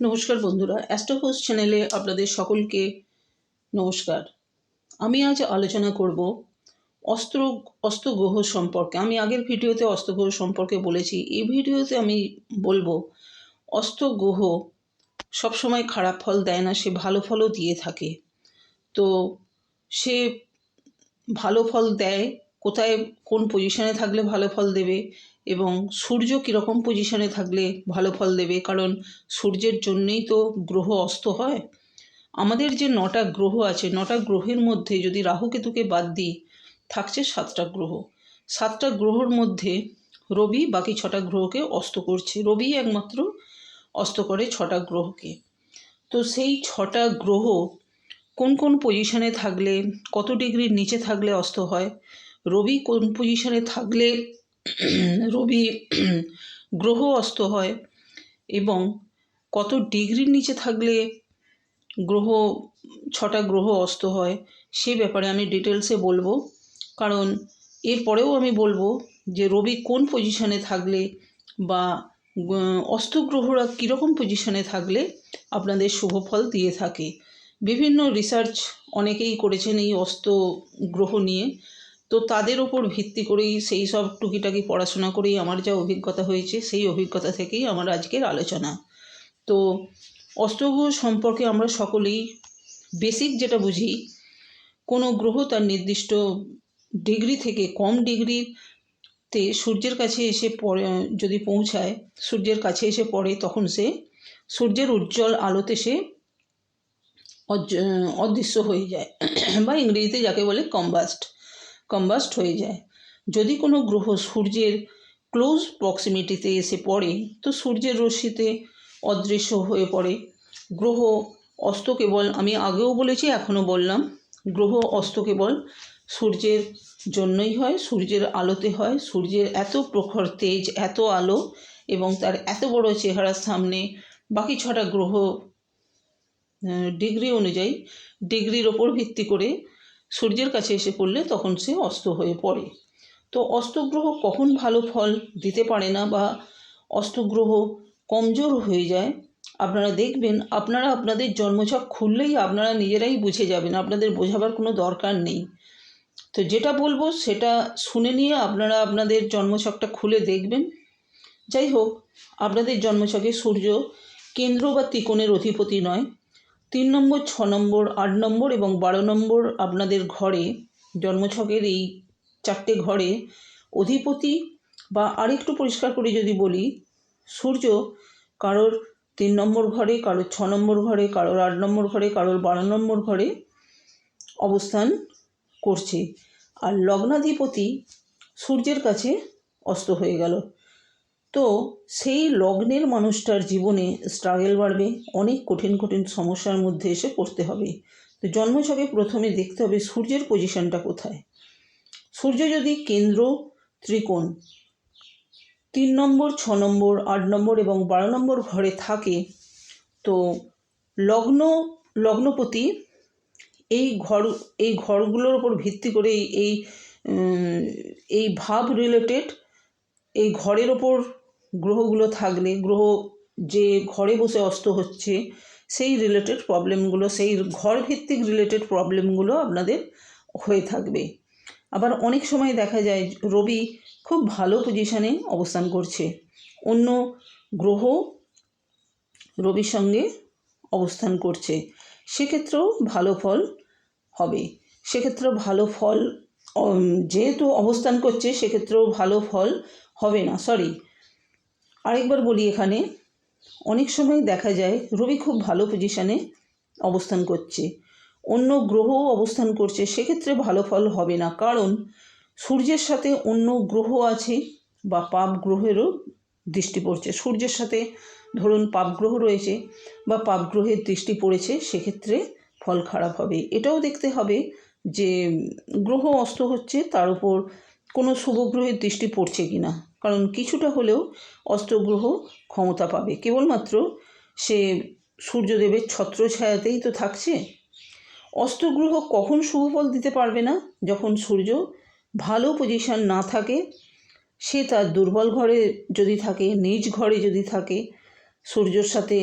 নমস্কার বন্ধুরা অ্যাস্ট্রোফোস চ্যানেলে আপনাদের সকলকে নমস্কার। আমি আজ আলোচনা করব অস্ত্র, অস্ত্রগ্রহ সম্পর্কে। আমি আগের ভিডিওতে অস্ত্রগ্রহ সম্পর্কে বলেছি, এই ভিডিওতে আমি বলব অস্ত্রগ্রহ সবসময় খারাপ ফল দেয় না, সে ভালো ফলও দিয়ে থাকে। তো সে ভালো ফল দেয়, কোথায়, কোন পজিশনে থাকলে ভালো ফল দেবে এবং সূর্য কীরকম পজিশনে থাকলে ভালো ফল দেবে? কারণ সূর্যের জন্যেই তো গ্রহ অস্ত হয়। আমাদের যে নটা গ্রহ আছে, নটা গ্রহের মধ্যে যদি রাহুকেতুকে বাদ দিই, থাকছে সাতটা গ্রহ। সাতটা গ্রহর মধ্যে রবি বাকি ছটা গ্রহকে অস্ত করছে। রবি একমাত্র অস্ত করে ছটা গ্রহকে। তো সেই ছটা গ্রহ কোন কোন পজিশনে থাকলে, কত ডিগ্রির নিচে থাকলে অস্ত হয়? রবি কোন পজিশনে থাকলে রবি গ্রহ অস্ত হয় এবং কত ডিগ্রির নিচে থাকলে গ্রহ, ছটা গ্রহ অস্ত হয়, সে ব্যাপারে আমি ডিটেলসে বলব। কারণ এরপরেও আমি বলব যে রবি কোন পজিশনে থাকলে বা অস্ত গ্রহরা কীরকম পজিশনে থাকলে আপনাদের শুভ ফল দিয়ে থাকে। বিভিন্ন রিসার্চ অনেকেই করেছেন এই অস্ত গ্রহ নিয়ে। তো তাদের ওপর ভিত্তি করেই সেই সব টুকিটাকি পড়াশোনা করেই আমার যা অভিজ্ঞতা হয়েছে, সেই অভিজ্ঞতা থেকেই আমার আজকের আলোচনা। তো অস্ত্রগ্রহ সম্পর্কে আমরা সকলেই বেসিক যেটা বুঝি, কোনো গ্রহ তার নির্দিষ্ট ডিগ্রি থেকে কম ডিগ্রিতে সূর্যের কাছে এসে পড়ে, যদি পৌঁছায়, সূর্যের কাছে এসে পড়ে তখন সে সূর্যের উজ্জ্বল আলোতে সে অদৃশ্য হয়ে যায়। বা ইংরেজিতে যাকে বলে কম্বাস্ট কম্বাস্ট হয়ে যায়। যদি কোনো গ্রহ সূর্যের ক্লোজ প্রক্সিমিটিতে এসে পড়ে, তো সূর্যের রশ্মিতে অদৃশ্য হয়ে পড়ে। গ্রহ অস্ত কেবল, আমি আগেও বলেছি, এখনও বললাম, গ্রহ অস্ত কেবল সূর্যের জন্যই হয়, সূর্যের আলোতে হয়। সূর্যের এত প্রখর তেজ, এত আলো, এবং তার এত বড় চেহারার সামনে বাকি ছটা গ্রহ ডিগ্রি অনুযায়ী ডিগ্রির ওপর ভিত্তি করে সূর্যের কাছে এসে পড়লে তখন সে অস্ত হয়ে পড়ে। তো অস্তগ্রহ কখন ভালো ফল দিতে পারে না বা অস্তগ্রহ কমজোর হয়ে যায়? আপনারা দেখবেন, আপনারা আপনাদের জন্মছক খুললেই আপনারা নিজেরাই বুঝে যাবেন, আপনাদের বোঝাবার কোনো দরকার নেই। তো যেটা বলব, সেটা শুনে নিয়ে আপনারা আপনাদের জন্মছকটা খুলে দেখবেন। যাই হোক, আপনাদের জন্মছকে সূর্য কেন্দ্র বা ত্রিকোণের অধিপতি নয়। তিন নম্বর, ছ নম্বর, আট নম্বর এবং বারো নম্বর আপনাদের ঘরে, জন্মছকের এই চারটে ঘরে অধিপতি বা আরেকটু পরিষ্কার করে যদি বলি, সূর্য কারোর তিন নম্বর ঘরে, কারোর ছ নম্বর ঘরে, কারোর আট নম্বর ঘরে, কারোর বারো নম্বর ঘরে অবস্থান করছে। আর লগ্নাধিপতি সূর্যের কাছে অস্ত হয়ে গেল। তো সেই লগ্নের মানুষটার জীবনে স্ট্রাগেল বাড়বে, অনেক কঠিন কঠিন সমস্যার মধ্যে এসে পড়তে হবে। তো জন্মছকে প্রথমে দেখতে হবে সূর্যের পজিশনটা কোথায়। সূর্য যদি কেন্দ্র, ত্রিকোণ, তিন নম্বর, ছ নম্বর, আট নম্বর এবং বারো নম্বর ঘরে থাকে, তো লগ্ন, লগ্নপতি এই ঘর, এই ঘরগুলোর ওপর ভিত্তি করে এই এই ভাব রিলেটেড এই ঘরের ওপর গ্রহগুলো থাকলে, গ্রহ যে ঘরে বসে অস্ত হচ্ছে, সেই রিলেটেড প্রবলেমগুলো সেই ঘর ভিত্তিক রিলেটেড প্রবলেমগুলো আপনাদের হয়ে থাকবে। আবার অনেক সময় দেখা যায় রবি খুব ভালো পজিশানে অবস্থান করছে। অন্য গ্রহ রবির সঙ্গে অবস্থান করছে। সেক্ষেত্রেও ভালো ফল হবে। সেক্ষেত্রেও ভালো ফল যেহেতু অবস্থান করছে, সেক্ষেত্রেও ভালো ফল হবে না। সরি আরেকবার বলি এখানে, অনেক সময় দেখা যায় রবি খুব ভালো পজিশানে অবস্থান করছে। অন্য গ্রহও অবস্থান করছে, সেক্ষেত্রে ভালো ফল হবে না। কারণ সূর্যের সাথে অন্য গ্রহ আছে বা পাপ গ্রহেরও দৃষ্টি পড়ছে। সূর্যের সাথে ধরুন পাপ গ্রহ রয়েছে বা পাপ গ্রহের দৃষ্টি পড়েছে, সেক্ষেত্রে ফল খারাপ হবে। এটাও দেখতে হবে যে, গ্রহ অস্ত হচ্ছে, তার উপর কোনো শুভ গ্রহের দৃষ্টি পড়ছে কি না কারণ কিছুটা হলেও অস্ত্রগ্রহ ক্ষমতা পাবে। কেবলমাত্র সে সূর্যদেবের ছত্রছায়াতেই তো থাকছে। অস্ত্রগ্রহ কখন শুভ ফল দিতে পারবে না? যখন সূর্য ভালো পজিশান না থাকে, সে তার দুর্বল ঘরে যদি থাকে, নিজ ঘরে যদি থাকে, সূর্যর সাথে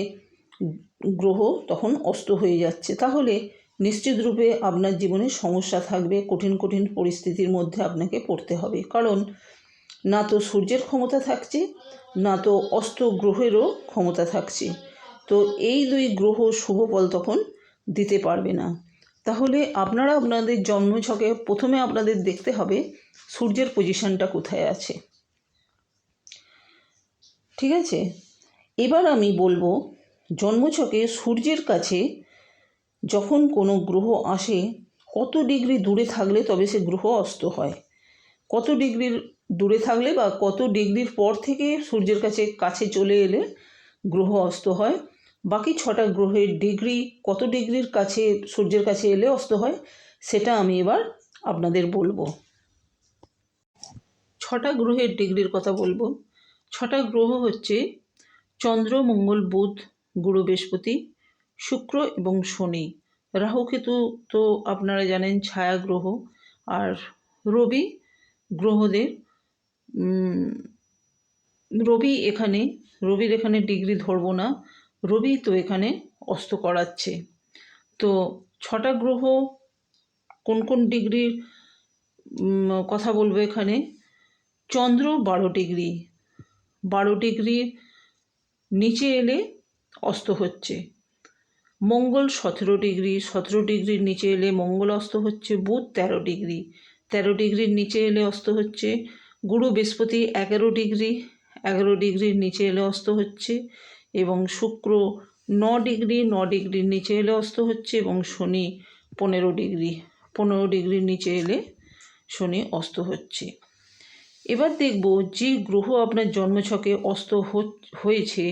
গ্রহ তখন অস্ত হয়ে যাচ্ছে। তাহলে নিশ্চিত রূপে আপনার জীবনে সমস্যা থাকবে, কঠিন কঠিন পরিস্থিতির মধ্যে আপনাকে পড়তে হবে। কারণ না তো সূর্যের ক্ষমতা থাকছে, না তো অস্ত গ্রহেরও ক্ষমতা থাকছে। তো এই দুই গ্রহ শুভ ফল তখন দিতে পারবে না। তাহলে আপনারা আপনাদের জন্মছকে প্রথমে আপনাদের দেখতে হবে সূর্যের পজিশনটা কোথায় আছে। ঠিক আছে? এবার আমি বলব, জন্মছকে সূর্যের কাছে যখন কোনো গ্রহ আসে, কত ডিগ্রি দূরে থাকলে তবে সে গ্রহ অস্ত হয়? কত ডিগ্রির দূরে থাকলে বা কত ডিগ্রির পর থেকে সূর্যের কাছে কাছে চলে এলে গ্রহ অস্ত হয়। বাকি ছটা গ্রহের ডিগ্রি কত ডিগ্রির কাছে সূর্যের কাছে এলে অস্ত হয়, সেটা আমি এবার আপনাদের বলব। ছটা গ্রহের ডিগ্রির কথা বলব। ছটা গ্রহ হচ্ছে চন্দ্র, মঙ্গল, বুধ, গুরু, বৃহস্পতি, শুক্র এবং শনি। রাহুকেতু তো আপনারা জানেন ছায়া গ্রহ। আর রবি গ্রহদের রবি এখানে, রবির এখানে ডিগ্রি ধরবো না। রবি তো এখানে অস্ত করাচ্ছে। তো ছটা গ্রহ কোন কোন ডিগ্রির কথা বলব এখানে? চন্দ্র বারো ডিগ্রি। বারো ডিগ্রির নিচে এলে অস্ত হচ্ছে। মঙ্গল সতেরো ডিগ্রি। সতেরো ডিগ্রির নিচে এলে মঙ্গল অস্ত হচ্ছে। বুধ তেরো ডিগ্রি। তেরো ডিগ্রির নিচে এলে অস্ত হচ্ছে। গুরু বৃহস্পতি এগারো ডিগ্রি, এগারো ডিগ্রির নিচে এলে অস্ত হচ্ছে এবং শুক্র ন ডিগ্রি, ন ডিগ্রির নিচে এলে অস্ত হচ্ছে এবং শনি পনেরো ডিগ্রি, পনেরো ডিগ্রির নিচে এলে শনি অস্ত হচ্ছে। এবার দেখব যে গ্রহ আপনার জন্মছকে অস্ত হয়েছে,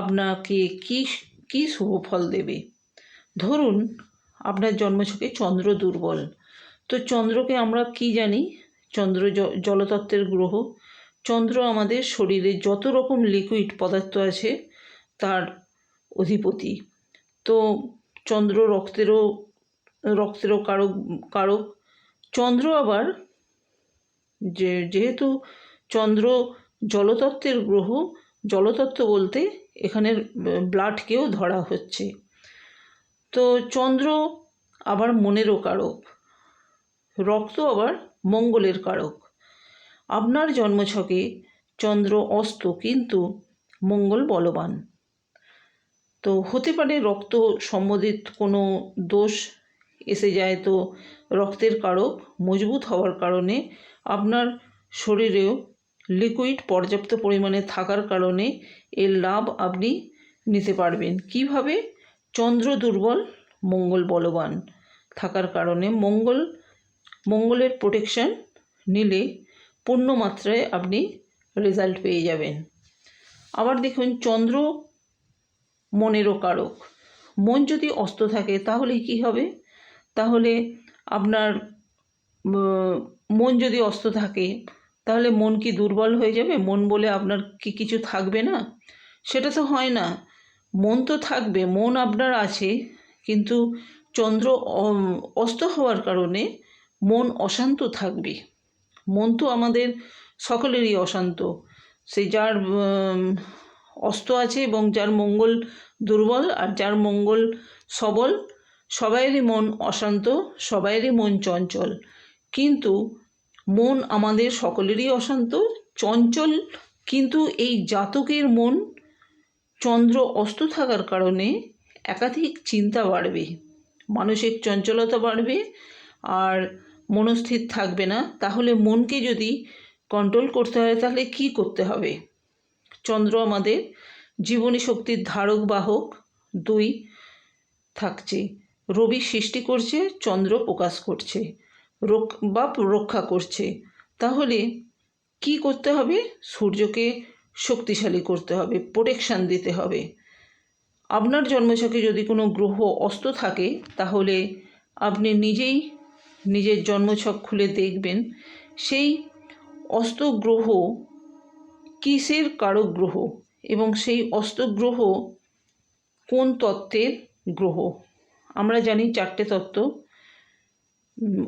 আপনাকে কি কি শুভ ফল দেবে? ধরুন আপনার জন্মছকে চন্দ্র দুর্বল, তো চন্দ্রকে আমরা কি জানি? চন্দ্র জলতত্ত্বের গ্রহ। চন্দ্র আমাদের শরীরে যত রকম লিকুইড পদার্থ আছে, তার অধিপতি। তো চন্দ্র রক্তেরও রক্তেরও কারক কারক। চন্দ্র আবার যে, যেহেতু চন্দ্র জলতত্ত্বের গ্রহ, জলতত্ত্ব বলতে এখানের ব্লাডকেও ধরা হচ্ছে। তো চন্দ্র আবার মনেরও কারক। রক্ত আবার মঙ্গলের কারক। আপনার জন্মছকে চন্দ্র অস্ত, কিন্তু মঙ্গল বলবান। তো হতে পারে রক্ত সম্বন্ধিত কোনো দোষ এসে যায় তো রক্তের কারক মজবুত হওয়ার কারণে আপনার শরীরেও লিকুইড পর্যাপ্ত পরিমাণে থাকার কারণে এর লাভ আপনি নিতে পারবেন। কীভাবে? চন্দ্র দুর্বল, মঙ্গল বলবান। থাকার কারণে মঙ্গল মঙ্গলের প্রোটেকশন নিলে পূর্ণ মাত্রায় আপনি রেজাল্ট পেয়ে যাবেন। আবার দেখুন, চন্দ্র মনেরও কারক। মন যদি অস্ত থাকে, তাহলে কি হবে? তাহলে আপনার মন যদি অস্ত থাকে, তাহলে মন কি দুর্বল হয়ে যাবে? মন বলে আপনার কি কিছু থাকবে না? সেটা তো হয় না। মন তো থাকবে, মন আপনার আছে, কিন্তু চন্দ্র অস্ত হওয়ার কারণে মন অশান্ত থাকবে। মন তো আমাদের সকলেরই অশান্ত। সে যার অস্ত আছে এবং যার মঙ্গল দুর্বল আর যার মঙ্গল সবল, সবাইয়েরই মন অশান্ত, সবাইয়েরই মন চঞ্চল। কিন্তু মন আমাদের সকলেরই অশান্ত। চঞ্চল কিন্তু এই জাতকের মন চন্দ্র অস্ত থাকার কারণে একাধিক চিন্তা বাড়বে। মানসিক চঞ্চলতা বাড়বে আর মনস্থির থাকবে না, তাহলে মনকে যদি কন্ট্রোল করতে হয়, তাহলে কি করতে হবে? চন্দ্র আমাদের জীবনী শক্তির ধারক বাহক দুই থাকছে। রবি সৃষ্টি করছে, চন্দ্র প্রকাশ করছে বা রক্ষা করছে। তাহলে কি করতে হবে? সূর্যকে শক্তিশালী করতে হবে প্রোটেকশান দিতে হবে। আপনার জন্মছকে যদি কোনো গ্রহ অস্ত থাকে, তাহলে আপনি নিজেই নিজের জন্মছক খুলে দেখবেন, সেই অস্ত গ্রহ কিসের কারক গ্রহ এবং সেই অস্ত গ্রহ কোন তত্ত্বের গ্রহ? আমরা জানি চারটে তত্ত্ব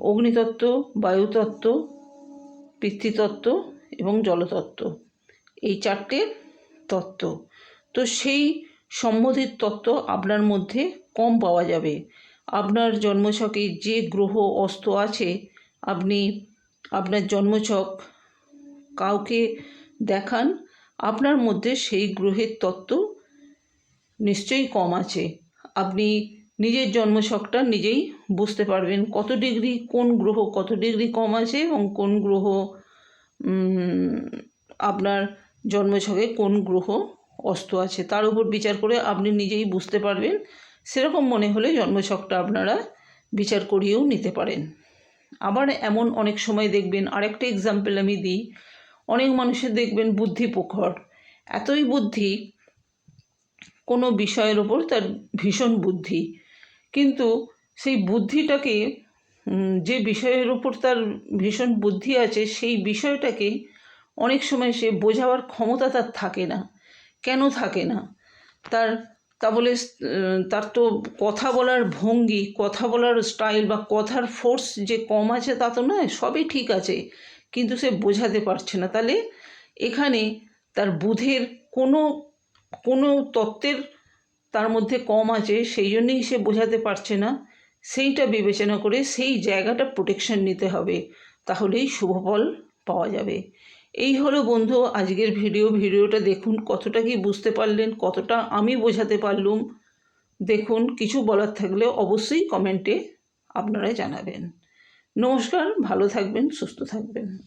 অগ্নিতত্ত্ব, বায়ুতত্ত্ব পৃথ্বীতত্ত্ব এবং জলতত্ত্ব। এই চারটে তত্ত্ব। তো সেই সম্মতির তত্ত্ব আপনার মধ্যে কম পাওয়া যাবে। আপনার জন্মছকে যে গ্রহ অস্ত আছে, আপনি আপনার জন্মছক কাউকে দেখান, আপনার মধ্যে সেই গ্রহের তত্ত্ব নিশ্চয়ই কম আছে। আপনি নিজের জন্মছকটা নিজেই বুঝতে পারবেন কত ডিগ্রি কোন গ্রহ কত ডিগ্রি কম আছে এবং কোন গ্রহ আপনার জন্মছকে কোন গ্রহ অস্ত আছে। তার উপর বিচার করে আপনি নিজেই বুঝতে পারবেন সেরকম মনে হলে জন্মছকটা আপনারা বিচার করিয়েও নিতে পারেন। আবার এমন অনেক সময় দেখবেন, আরেকটা এক্সাম্পল আমি দিই। অনেক মানুষের দেখবেন বুদ্ধি প্রখর এতই বুদ্ধি, কোনো বিষয়ের ওপর তার ভীষণ বুদ্ধি। কিন্তু সেই বুদ্ধিটাকে যে বিষয়ের ওপর তার ভীষণ বুদ্ধি আছে, সেই বিষয়টাকে অনেক সময় সে বোঝাবার ক্ষমতা তার থাকে না। কেন থাকে না? তার তা বলে তার তো কথা বলার ভঙ্গি, কথা বলার স্টাইল বা কথার ফোর্স যে কম আছে তা তো নয়, সবই ঠিক আছে, কিন্তু সে বোঝাতে পারছে না। তাহলে এখানে তার বুধের কোনো কোনো তত্ত্বের তার মধ্যে কম আছে, সেই জন্যই সে বোঝাতে পারছে না। সেইটা বিবেচনা করে সেই জায়গাটা প্রোটেকশন নিতে হবে, তাহলেই শুভ ফল পাওয়া যাবে। এই হলো বন্ধু আজকের ভিডিও। ভিডিওটা দেখুন, কতটা কি বুঝতে পারলেন, কতটা আমি বোঝাতে পারলুম। দেখুন, কিছু বলার থাকলে অবশ্যই কমেন্টে আপনারা জানাবেন। নমস্কার, ভালো থাকবেন, সুস্থ থাকবেন।